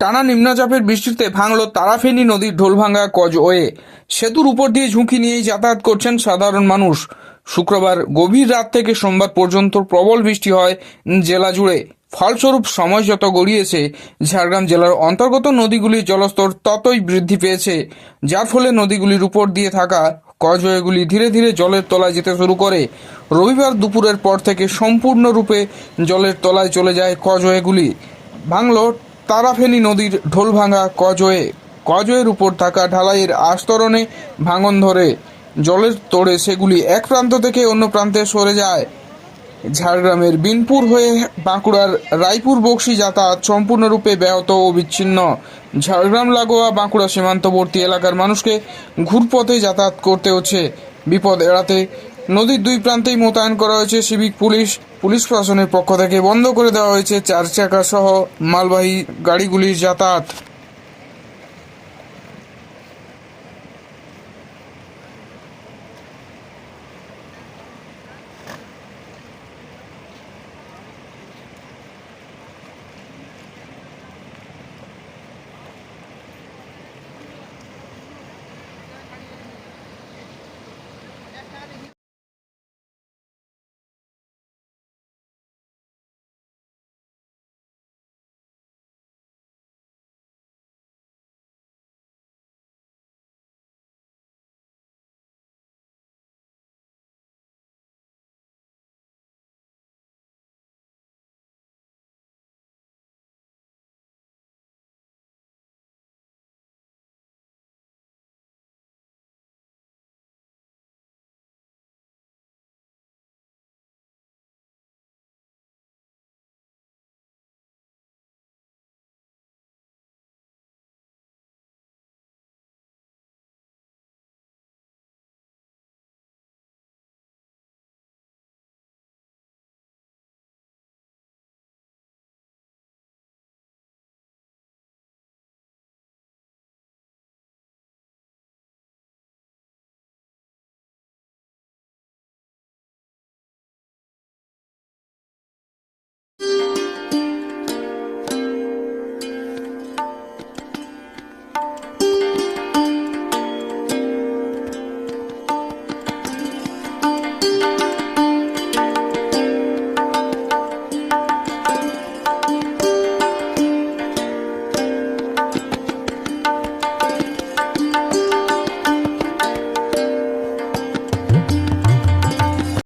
টানা নিম্নচাপের বৃষ্টিতে ভাঙল তারাফেনী নদীর ঢোলভাঙ্গা কজওয়ে সেতুর উপর দিয়ে ঝুঁকি নিয়েই যাতায়াত করছেন সাধারণ মানুষ। শুক্রবার গভীর রাত থেকে সোমবার পর্যন্ত প্রবল বৃষ্টি হয় জেলা জুড়ে। ফলস্বরূপ সময় যত গড়িয়েছে, ঝাড়গ্রাম জেলার অন্তর্গত নদীগুলির জলস্তর ততই বৃদ্ধি পেয়েছে। যার ফলে নদীগুলির উপর দিয়ে থাকা কজওয়েগুলি ধীরে ধীরে জলের তলায় যেতে শুরু করে। রবিবার দুপুরের পর থেকে সম্পূর্ণরূপে জলের তলায় চলে যায় কজওয়েগুলি ভাঙল তারাফেনী নদীর ঢোলভাঙ্গা কজয়ে। কজয়ের উপর থাকা ঢালাইয়ের আস্তরণে ভাঙন ধরে। জলের তোড়ে সেগুলি এক প্রান্ত থেকে অন্য প্রান্তে সরে যায়। ঝাড়গ্রামের বিনপুর হয়ে বাঁকুড়ার রায়পুর বক্সি যাতায়াত সম্পূর্ণরূপে ব্যাহত ও বিচ্ছিন্ন। ঝাড়গ্রাম, লাগোয়া, বাঁকুড়া সীমান্তবর্তী এলাকার মানুষকে ঘুরপথে যাতায়াত করতে হচ্ছে। বিপদ এড়াতে নদীর দুই প্রান্তেই মোতায়েন করা হয়েছে সিভিক পুলিশ। পুলিশ প্রশাসনের পক্ষ থেকে বন্ধ করে দেওয়া হয়েছে চার চাকা সহ মালবাহী গাড়িগুলির যাতায়াত।